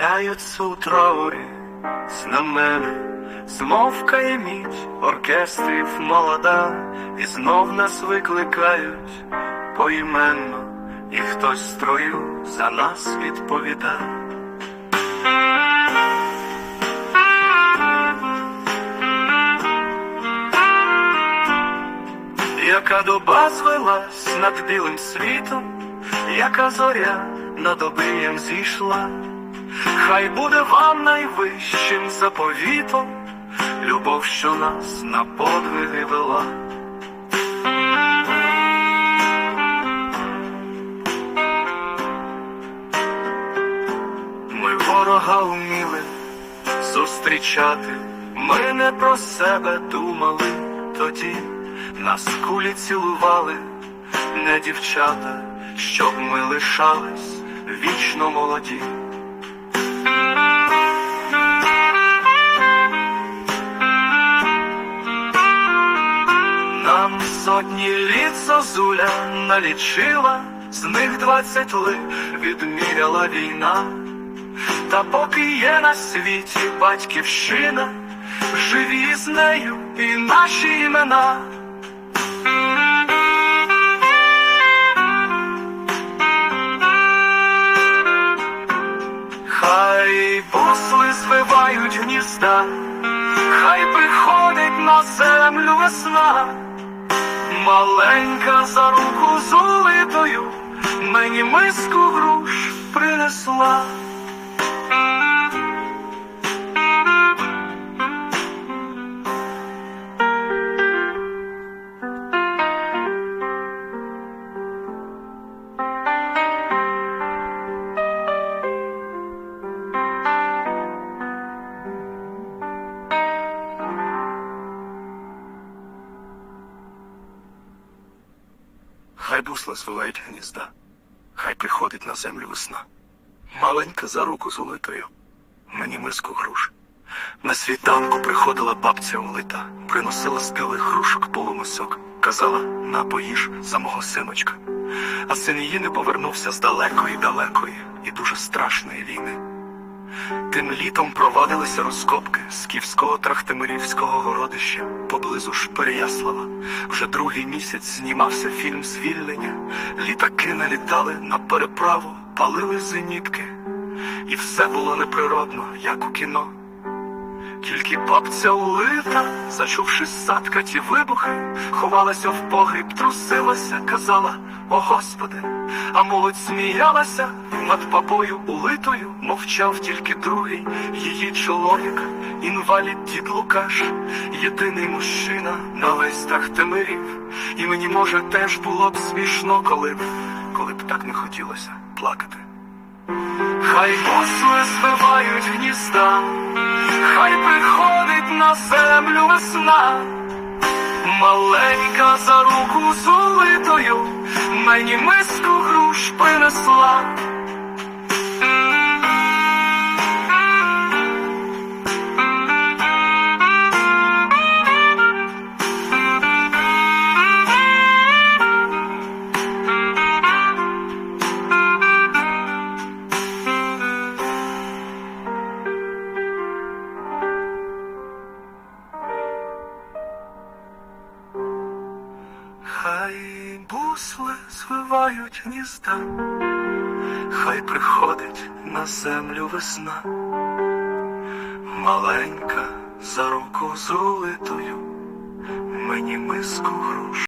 Схиляються у траурі знамена, змовкає мідь оркестрів молода, і знов нас викликають поіменно, і хтось строю за нас відповіда. Яка доба звелась над білим світом, яка зоря над обрієм зійшла, хай буде вам найвищим заповітом, любов, що нас на подвиги вела. Ми ворога вміли зустрічати, ми не про себе думали тоді, нас кулі цілували, не дівчата, щоб ми лишались вічно молоді. Нам сотні літ зозуля налічила, з них двадцять лих відміряла війна. Та поки є на світі батьківщина, живі з нею і наші імена. Хай бусли звивають гнізда, хай приходить на землю весна, маленька за руку золитою, мені миску груш принесла. Бусла звивають гнізда, хай приходить на землю весна. Маленька за руку золотою, мені миску груш. На світанку приходила бабця улита, приносила з грушок полумисок, казала на поїж за мого синочка. А син її не повернувся з далекої, далекої і дуже страшної війни. Тим літом провадилися розкопки скіфського трахтимирівського городища поблизу ж Вже другий місяць знімався фільм Звільнення. Літаки налітали на переправу, палили зенітки. І все було неприродно, як у кіно. Тільки бабця улита, зачувши зсадка ті вибухи, ховалася в погріб, трусилася, казала, о Господи, а молодь сміялася над бабою улитою, мовчав тільки другий її чоловік, інвалід дід Лукаш, єдиний мужчина на весь Тахтимирів. І мені, може, теж було б смішно, коли б, коли б так не хотілося плакати. Хай бусли звивають гнізда, хай приходить на землю весна, маленька за руку золитою, мені миску груш принесла. Хай бусли звивають гнізда, хай приходить на землю весна, маленька за руку золитою, мені миску груш.